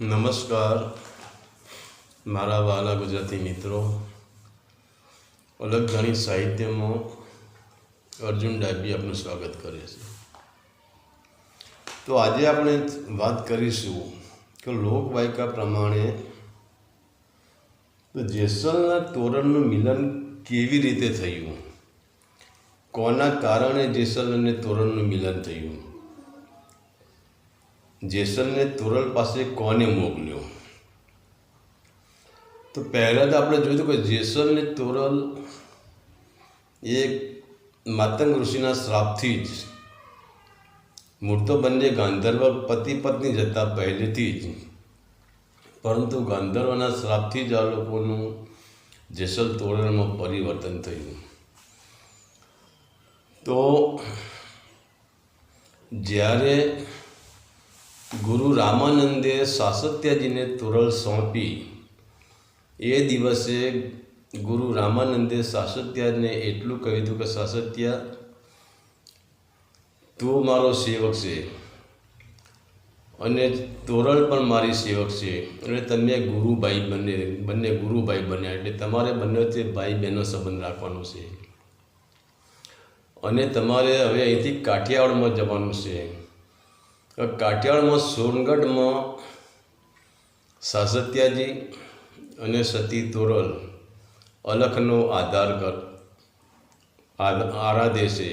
નમસ્કાર. મારા વાલા ગુજરાતી મિત્રો. અલગ ઘણી સાહિત્યમાં અર્જુન ડાબી આપનું સ્વાગત કરે છે. તો આજે આપણે વાત કરીશું કે લોકવાયકા પ્રમાણે તો જેસલના તોરણનું મિલન કેવી રીતે થયું? કોના કારણે જેસલ અને તોરણનું મિલન થયું? જેસલને તોરલ પાસે કોને મોકલ્યો? તો પહેલાં તો આપણે જોયું કે જેસલને તોરલ એ માતંગ ઋષિના શ્રાપથી જ મૂળ તો બંને ગાંધર્વ પતિ પત્ની જતા પહેલેથી જ. પરંતુ ગાંધર્વના શ્રાપથી જ આ લોકોનું જેસલ તોરણમાં પરિવર્તન થયું. તો જ્યારે ગુરુ રામાનંદે સાસત્યાજીને તોરલ સોંપી. એ દિવસે ગુરુ રામાનંદે સાસત્યાને એટલું કહ્યું હતું કે, સાસત્યા, તું મારો સેવક છે અને તોરલ પણ મારી સેવક છે એટલે તમે ગુરુભાઈ બંને બંને ગુરુભાઈ બન્યા એટલે તમારે બંને વચ્ચે ભાઈ બહેનો સંબંધ રાખવાનો છે. અને તમારે હવે અહીંથી કાઠિયાવાડમાં જવાનું છે. કાઠિયાવાડમાં સોનગઢમાં સાસત્યાજી અને સતી તોરલ અલખનો આધાર કર આરાધે છે.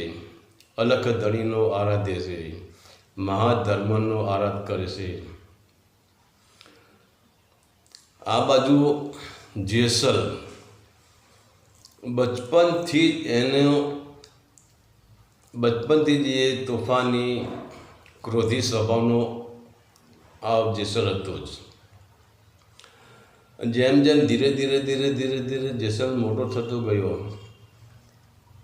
અલખ ધણીનો આરાધે છે. મહાધર્મનો આરાધ કરે છે. આ બાજુ જેસલ બચપનથી જ એનો, બચપનથી જ એ તોફાની ક્રોધી સ્વભાવનો આ જેસલ હતો જ. જેમ જેમ ધીરે ધીરે ધીરે ધીરે ધીરે જેસલ મોટો થતો ગયો,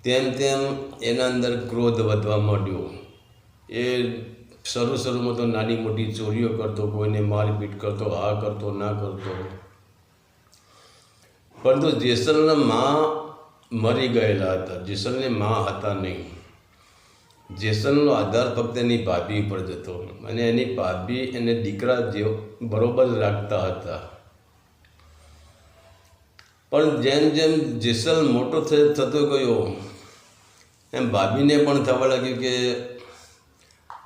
તેમ તેમ એના અંદર ક્રોધ વધવા માંડ્યો. એ શરૂ શરૂમાં તો નાની મોટી ચોરીઓ કરતો, કોઈને મારપીટ કરતો, આ કરતો, ના કરતો. પરંતુ જેસલના મા મરી ગયેલા હતા, જેસલને મા હતા નહીં. જેસલનો આધાર ફક્ત એની ભાભી ઉપર જ હતો અને એની ભાભી એને દીકરા જેવો બરોબર રાખતા હતા. પણ જેમ જેમ જેસલ મોટો થતો ગયો, એમ ભાભીને પણ થવા લાગ્યું કે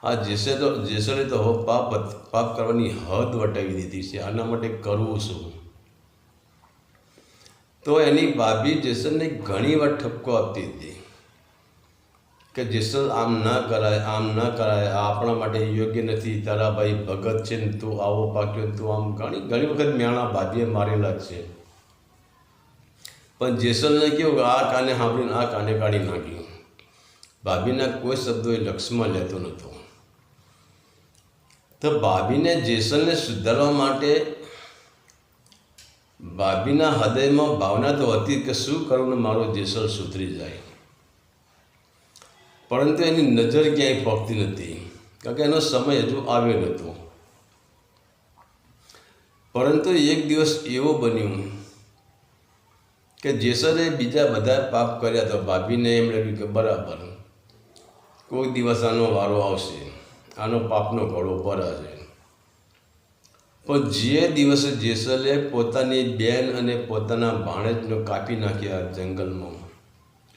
આ જેસે તો, જેસલે તો પાપ પાપ કરવાની હદ વટાવી દીધી છે. આના માટે કરવું શું? તો એની ભાભી જેસલને ઘણી વાર ઠપકો આપતી હતી. કે જેસલ આમ ના કરાય, આમ ન કરાય આ આપણા માટે યોગ્ય નથી. તારા ભાઈ ભગત છે ને તું આવો પાક્યો તું આમ ઘણી ઘણી વખત મ્યાણા ભાભીએ મારેલા છે. પણ જેસલને કેવું કે આ કાને સાંભળીને આ કાને કાઢી નાખ્યું. ભાભીના કોઈ શબ્દો એ લક્ષમાં લેતો નહોતો. તો ભાભીને જેસલને સુધારવા માટે ભાભીના હૃદયમાં ભાવના તો હતી કે શું કરું ને મારો જેસલ સુધરી જાય. પરંતુ એની નજર ક્યાંય પગતી નથી, કારણ કે એનો સમય હજુ આવ્યો નહોતો. પરંતુ એક દિવસ એવો બન્યું કે જેસરે બીજા બધા પાપ કર્યા તો ભાભીને એમ લાગ્યું કે બરાબર કોઈ દિવસ આનો વારો આવશે, આનો પાપનો ઘોડો ભરાશે પણ જે દિવસે જેસલે પોતાની બેન અને પોતાના ભાણેજનો કાપી નાખ્યા જંગલમાં,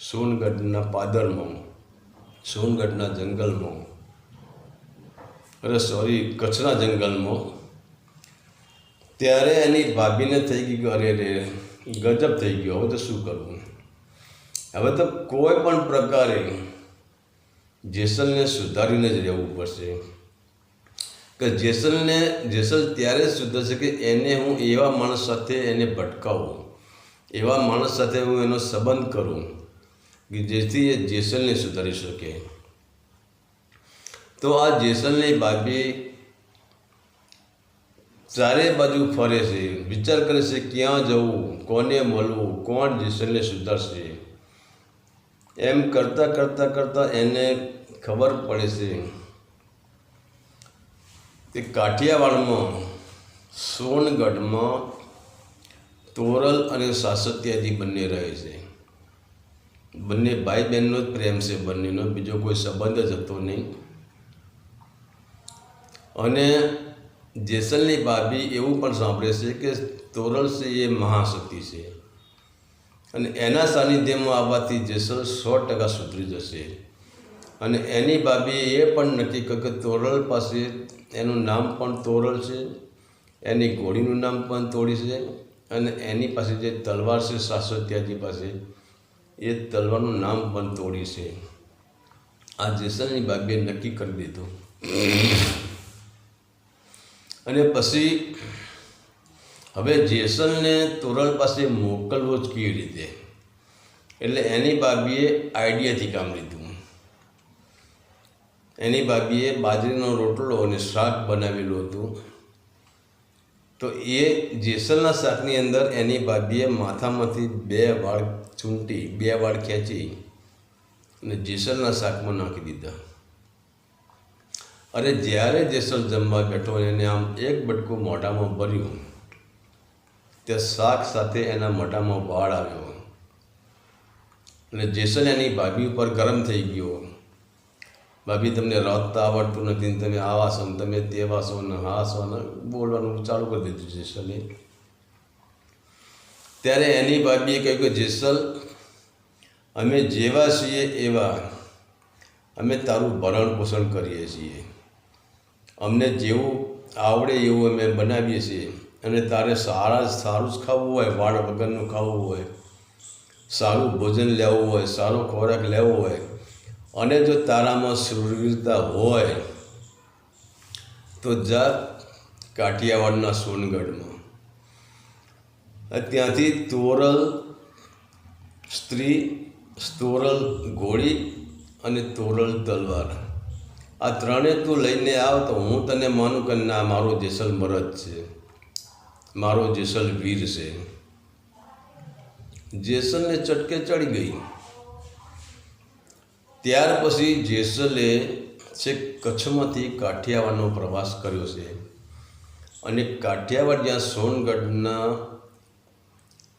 સોનગઢના પાદરમાં સોનગઢના જંગલમાં. અરે સોરી કચ્છના જંગલમાં. ત્યારે એની ભાભીને થઈ ગયું કે અરે, ગજબ થઈ ગયો. હવે તો શું કરવું? હવે તો કોઈ પણ પ્રકારે જેસલને સુધારીને જ રહેવું પડશે. કે જેસલને, જેસલ ત્યારે સુધરશે કે એને હું એવા માણસ સાથે એને ભટકાવું, એવા માણસ સાથે હું એનો સંબંધ કરું. કે જેથી એ જેસલને સુધારી શકે. તો આ જેસલની બાબી ચારે બાજુ ફરે છે. વિચાર કરે છે ક્યાં જવું, કોને મળવું, કોણ જેસલને સુધારશે? એમ કરતાં કરતાં કરતાં એને ખબર પડે છે કે કાઠિયાવાડમાં, સોનગઢમાં તોરલ અને સાસત્યાજી બંને રહે છે. બંને ભાઈ બહેનનો જ પ્રેમ છે બંનેનો, બીજો કોઈ સંબંધ જ હતો નહીં. અને જેસલની ભાભી એવું પણ સાંભળે છે કે તોરલ છે એ મહાશક્તિ છે. અને એના સાનિધ્યમાં આવવાથી જેસલ સો ટકા સુધરી જશે. અને એની ભાભીએ એ પણ નક્કી કર્યું કે તોરલ પાસે એનું નામ પણ તોરલ છે, એની ઘોડીનું નામ પણ તોડી છે અને એની પાસે જે તલવાર છે શાશ્વત્યાજી પાસે એ તલવારનું નામ પણ તોડી છે. આ જેસલની બાબીએ નક્કી કરી દીધું. અને પછી હવે જેસલને તોરલ પાસે મોકલવો જ કેવી રીતે? એટલે એની બાબીએ આઈડિયાથી કામ લીધું. એની બાબીએ બાજરીનો રોટલો અને શાક બનાવેલું હતું. તો એ જેસલના શાકની અંદર એની ભાભીએ માથામાંથી બે વાળ ચૂંટી, બે વાળ ખેંચી અને જેસલના શાકમાં નાખી દીધા. અરે જ્યારે જેસલ જમવા બેઠો એને આમ એક બટકું મોઢામાં ભર્યું તે શાક સાથે એના મોઢામાં વાળ આવ્યો. અને જેસલ એની ભાભી ઉપર ગરમ થઈ ગયો. ભાભી, તમને રમતા આવડતું નથી ને તમે આવા છો ને તમે તેવા છો ને હા છો ને બોલવાનું ચાલુ કરી દીધું જેસલે ત્યારે એની ભાભીએ કહ્યું કે, જેસલ, અમે જેવા છીએ એવા, અમે તારું ભરણ પોષણ કરીએ છીએ. અમને જેવું આવડે એવું અમે બનાવીએ છીએ અને તારે સારા, સારું જ ખાવું હોય, વાળ વગરનું ખાવું હોય, સારું ભોજન લેવું હોય, સારો ખોરાક લેવો હોય અને જો તારામાં શૂરવીરતા હોય, તો જા કાઠિયાવાડના સોનગઢમાં. ત્યાંથી તોરલ સ્ત્રી, તોરલ ઘોડી અને તોરલ તલવાર. આ ત્રણે તું લઈને આવ તો હું તને માનું કે ના, મારો જેસલ મરદ છે. મારો જેસલ વીર છે. જેસલને ચટકે ચડી ગઈ. ત્યાર પછી જેસલે છેક કચ્છમાંથી કાઠિયાવાડનો પ્રવાસ કર્યો છે અને કાઠિયાવાડ જ્યાં સોનગઢના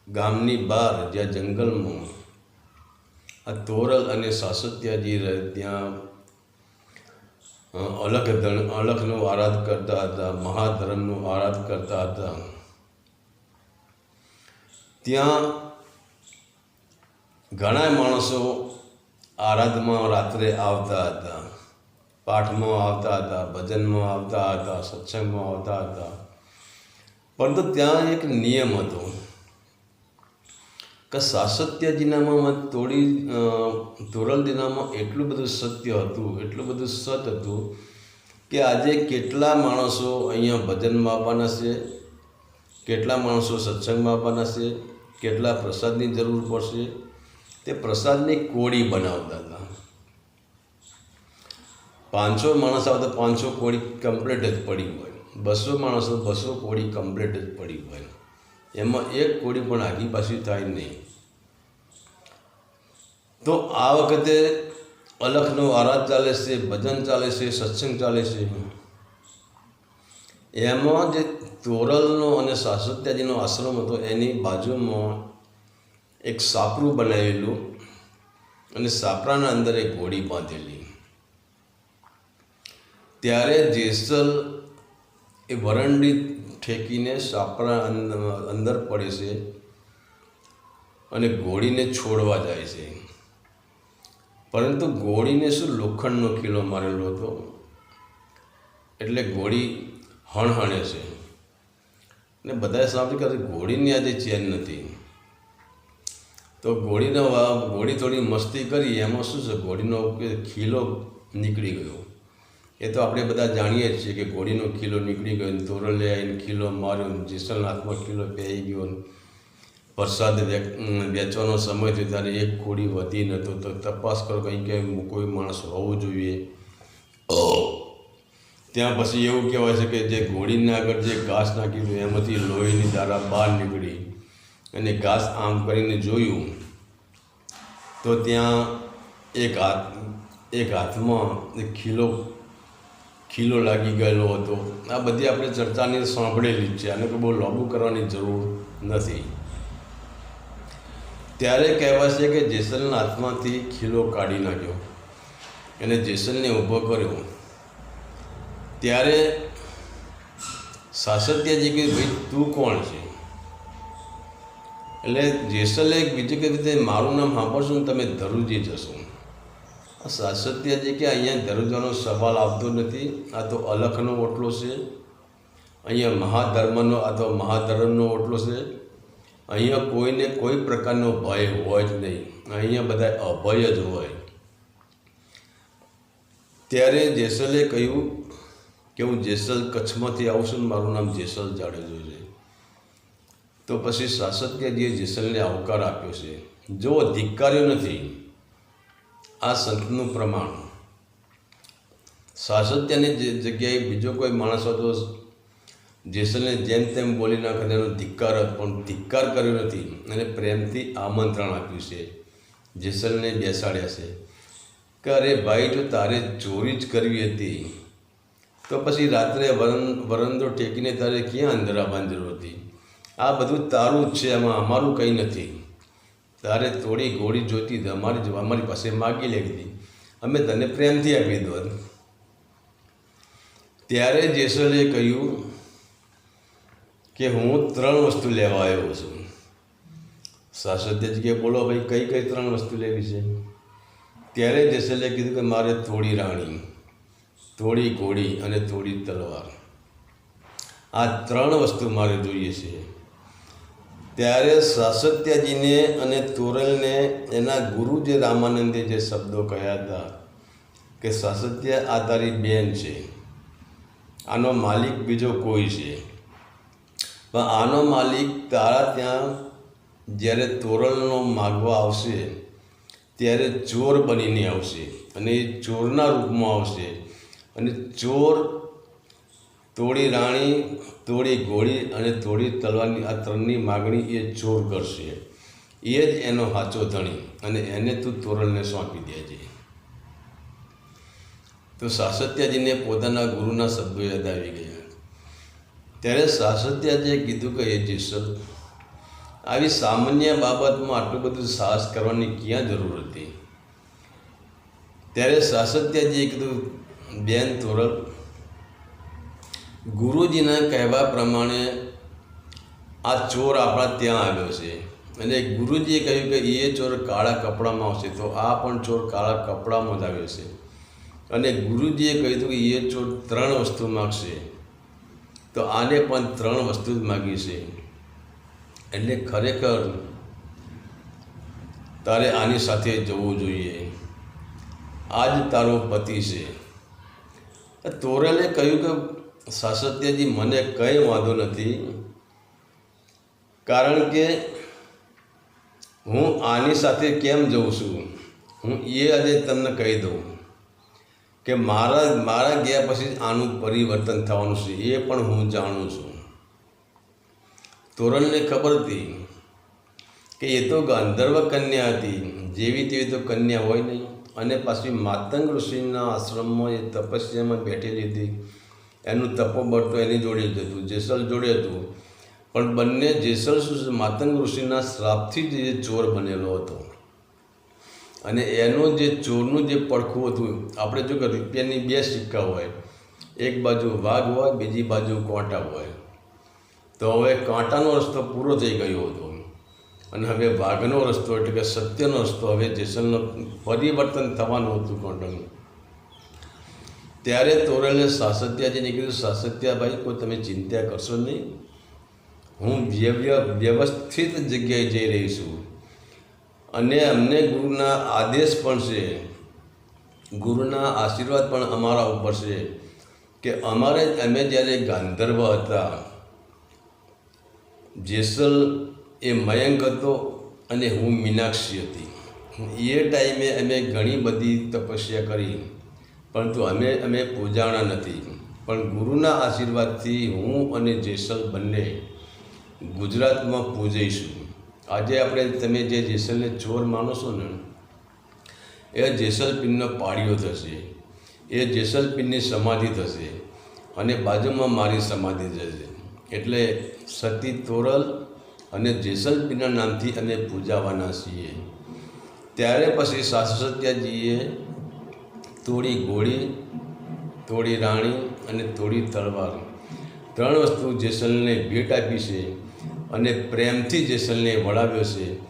ગામની બહાર, જ્યાં જંગલમાં આ તોરલ અને સાસત્યાજી રહે, ત્યાં અલગ અલગનો આરાધ કરતા હતા, મહાધર્મનો આરાધ કરતા હતા. ત્યાં ઘણા માણસો આરાધમાં રાત્રે આવતા હતા. પાઠમાં આવતા હતા, ભજનમાં આવતા હતા, સત્સંગમાં આવતા હતા. પરંતુ ત્યાં એક નિયમ હતો કે સાસત્યજીનામાં તોડી તોરલદીનામાં એટલું બધું સત્ય હતું, એટલું બધું સત હતું કે આજે કેટલા માણસો અહીંયા ભજનમાં આવવાના છે, કેટલા માણસો સત્સંગમાં આવવાના છે, કેટલા પ્રસાદની જરૂર પડશે તે પ્રસાદની કોળી બનાવતા હતા. પાંચસો માણસ આવે તો પાંચસો કોળી કમ્પ્લીટ જ પડી હોય. બસો માણસો બસો કોળી કમ્પ્લીટ જ પડી હોય. એમાં એક કોળી પણ આગી પાછી થાય નહીં. તો આ વખતે અલખનો આરાધ ચાલે છે, ભજન ચાલે છે, સત્સંગ ચાલે છે. એમાં જે તોરલનો અને સાસત્યાજીનો આશ્રમ હતો, એની બાજુમાં એક સાપરું બનાવેલું અને સાપરાના અંદર એક ઘોડી બાંધેલી. ત્યારે જેસલ એ વરંડી ઠેકીને સાપરા અંદર પડે છે અને ઘોડીને છોડવા જાય છે. પરંતુ ઘોડીને શું લોખંડનો કિલો મારેલો હતો? એટલે ઘોડી હણહણે છે. ને બધાએ સાંભળ્યું કે ઘોડીની આજે ચેન નથી. તો ઘોડીનો ઘોડી થોડી મસ્તી કરી, એમાં શું છે ઘોડીનો ખીલો નીકળી ગયો. એ તો આપણે બધા જાણીએ છીએ કે ઘોડીનો ખીલો નીકળી ગયો તોરલે આવીને ખીલો માર્યો જેસલનાથમાં ખીલો પહેરી ગયો પ્રસાદ વેચવાનો સમય થયો ત્યારે એક ઘોડી વધી નહોતો તો તપાસ કરો કંઈ કે કોઈ માણસ હોવું જોઈએ. ત્યાં પછી એવું કહેવાય છે કે જે ઘોડીને આગળ જે ઘાસ નાખ્યું એમાંથી લોહીની ધારા બહાર નીકળી. અને ઘાસ આમ કરીને જોયું, તો ત્યાં એક હાથ, એક હાથમાં એક ખીલો ખીલો લાગી ગયેલો હતો. આ બધી આપણે ચર્ચાની સાંભળેલી જ છે, આને કોઈ બહુ લાંબુ કરવાની જરૂર નથી. ત્યારે કહેવાય છે કે જેસલના હાથમાંથી ખીલો કાઢી નાખ્યો અને જેસલને ઊભો કર્યો. ત્યારે સાસત્યજી કે ભાઈ, તું કોણ છે? એટલે જેસલે બીજી કઈ રીતે મારું નામ સાંભળશો ને તમે ધરુજી જશો. આ સાસત્યાજી કે અહીંયા ધરુજાનો સવાલ આવતો નથી, આ તો અલખનો ઓટલો છે. અહીંયા મહાધર્મનો, આ તો મહાધર્મનો ઓટલો છે. અહીંયા કોઈને કોઈ પ્રકારનો ભય હોય જ નહીં. અહીંયા બધા અભય જ હોય. ત્યારે જેસલે કહ્યું કે હું જેસલ કચ્છમાંથી આવું છું ને મારું નામ જેસલ જાડેજો છે. તો પછી શાસકીયજીએ જેસલને આવકાર આપ્યો છે, જો ધિક્કાર્યો નથી, આ સંતનું પ્રમાણ. શાસત્યની જે જગ્યાએ બીજો કોઈ માણસ હતો જેસલને જેમ તેમ બોલી નાખે તેનો ધિક્કાર, પણ ધિક્કાર કર્યો નથી અને પ્રેમથી આમંત્રણ આપ્યું છે જેસલને બેસાડ્યા છે. કે અરે ભાઈ, જો તારે ચોરી જ કરવી હતી, તો પછી રાત્રે વરન વરંદો ટેકીને તારે ક્યાં અંદરા જરૂર હતી? આ બધું તારું જ છે, એમાં અમારું કંઈ નથી. તારે થોડી ગોળી જોતી હતી, અમારી અમારી પાસે માગી લેવી અમે તને પ્રેમથી આપી દો ત્યારે જેસલે કહ્યું કે હું ત્રણ વસ્તુ લેવા આવ્યો છું. સાસદ્ય જગ્યાએ બોલો, ભાઈ, કઈ કઈ ત્રણ વસ્તુ લેવી છે? ત્યારે જેસલે કીધું કે મારે થોડી રાણી, થોડી ઘોડી અને થોડી તલવાર. આ ત્રણ વસ્તુ મારે જોઈએ છે. ત્યારે સાસત્યાજીને અને તોરલને એના ગુરુ જે રામાનંદે જે શબ્દો કહ્યા હતા કે, સાસત્ય, આ તારી બેન છે. આનો માલિક બીજો કોઈ છે. પણ આનો માલિક તારા ત્યાં જ્યારે તોરલનો માગવા આવશે, ત્યારે ચોર બનીને આવશે અને એ ચોરના રૂપમાં આવશે. અને ચોર તોડી રાણી, તોડી ઘોડી અને તોડી તલવારની આ ત્રણની માગણી એ ચોર કરશે. એ જ એનો હાચો ધણી અને એને તું તોરણને સોંપી દેજે. તો સાસત્યાજીને પોતાના ગુરુના શબ્દો યાદ આવી ગયા. ત્યારે સાસત્યાજીએ કીધું કે એ જીસલ આવી સામાન્ય બાબતમાં આટલું બધું સાહસ કરવાની ક્યાં જરૂર હતી? ત્યારે સાસત્યાજીએ કીધું, બેન તોરલ ગુરુજીના કહેવા પ્રમાણે આ ચોર આપણા ત્યાં આવ્યો છે. અને ગુરુજીએ કહ્યું કે એ ચોર કાળા કપડામાં આવશે તો આ પણ ચોર કાળા કપડામાં જ આવ્યો છે. અને ગુરુજીએ કહ્યું હતું કે એ ચોર ત્રણ વસ્તુ માગશે. તો આને પણ ત્રણ વસ્તુ જ માગી છે. એટલે ખરેખર તારે આની સાથે જવું જોઈએ. આ જ તારો પતિ છે. તોરલે કહ્યું કે સાસત્યજી મને કંઈ વાંધો નથી, કારણ કે હું આની સાથે કેમ જઉં છું? હું એ આજે તમને કહી દઉં કે મારા મારા ગયા પછી આનું પરિવર્તન થવાનું છે, એ પણ હું જાણું છું. તોરણને ખબર હતી કે એ તો ગાંધર્વ કન્યા હતી, જેવી તેવી તો કન્યા હોય નહીં. અને પાછી માતંગ ઋષિના આશ્રમમાં એ તપસ્યામાં બેઠેલી હતી. એનું તપોબળ તો એની જોડે જ હતું, જેસલ જોડે હતું. પણ બંને જેસલ શું છે, માતંગ ઋષિના શ્રાપથી જ એ ચોર બનેલો હતો. અને એનું જે ચોરનું જે પડખું હતું, આપણે જો કે રૂપિયાની બે સિક્કા હોય. એક બાજુ વાઘ હોય, બીજી બાજુ કોંટા હોય. તો હવે કાંટાનો રસ્તો પૂરો થઈ ગયો હતો. અને હવે વાઘનો રસ્તો એટલે કે સત્યનો રસ્તો, હવે જેસલનો પરિવર્તન થવાનું હતું કોંટાનું. ત્યારે તોરણને સાસત્યાજીને નીકળ્યું. સાસત્યાભાઈ, કોઈ તમે ચિંતા કરશો નહીં. હું વ્યવસ્થિત જગ્યાએ જઈ રહી છું. અને અમને ગુરુના આદેશ પણ છે, ગુરુના આશીર્વાદ પણ અમારા ઉપર છે કે અમારે, અમે જ્યારે ગાંધર્વ હતા, જેસલ એ મયંક હતો અને હું મીનાક્ષી હતી. એ ટાઈમે અમે ઘણી બધી તપસ્યા કરી. પરંતુ અમે અમે પૂજાણા નથી. પણ ગુરુના આશીર્વાદથી હું અને જેસલ બંને ગુજરાતમાં પૂજઈશું. આજે આપણે તમે જે જેસલને ચોર માનો છો ને, એ જેસલપીરનો પાળીઓ થશે. એ જેસલપીરની સમાધિ થશે અને બાજુમાં મારી સમાધિ થશે. એટલે સતી તોરલ અને જેસલપીરના નામથી અમે પૂજાવાના છીએ. ત્યારે પછી સાસત્યાજીએ થોડી ઘોડી થોડી રાણી અને થોડી તલવાર. ત્રણ વસ્તુ જેસલને ભેટ આપી છે અને પ્રેમથી જેસલને વળાવ્યો છે.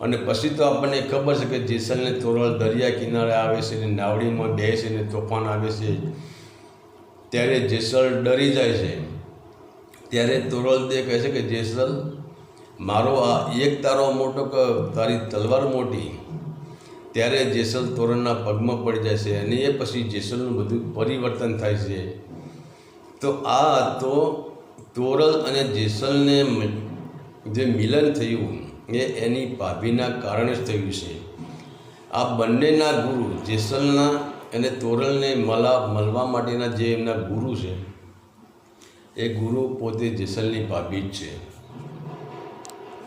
અને પછી તો આપણને ખબર છે કે જેસલને તોરલ દરિયા કિનારે આવે છે ને નાવડીમાં બે છે ને તોફાન આવે છે. ત્યારે જેસલ ડરી જાય છે. ત્યારે તોરલ તે કહે છે કે, જેસલ, મારો આ એક તારો મોટો કે, તારી તલવાર મોટી. ત્યારે જેસલ તોરણના પગમાં પડી જાય છે અને એ પછી જેસલનું બધું પરિવર્તન થાય છે. તો આ તો તોરલ અને જેસલને જે મિલન થયું એ એની ભાભીના કારણે જ થયું છે. આ બંનેના ગુરુ જેસલના અને તોરલને મલા મળવા માટેના જે એમના ગુરુ છે, એ ગુરુ પોતે જેસલની ભાભી જ છે.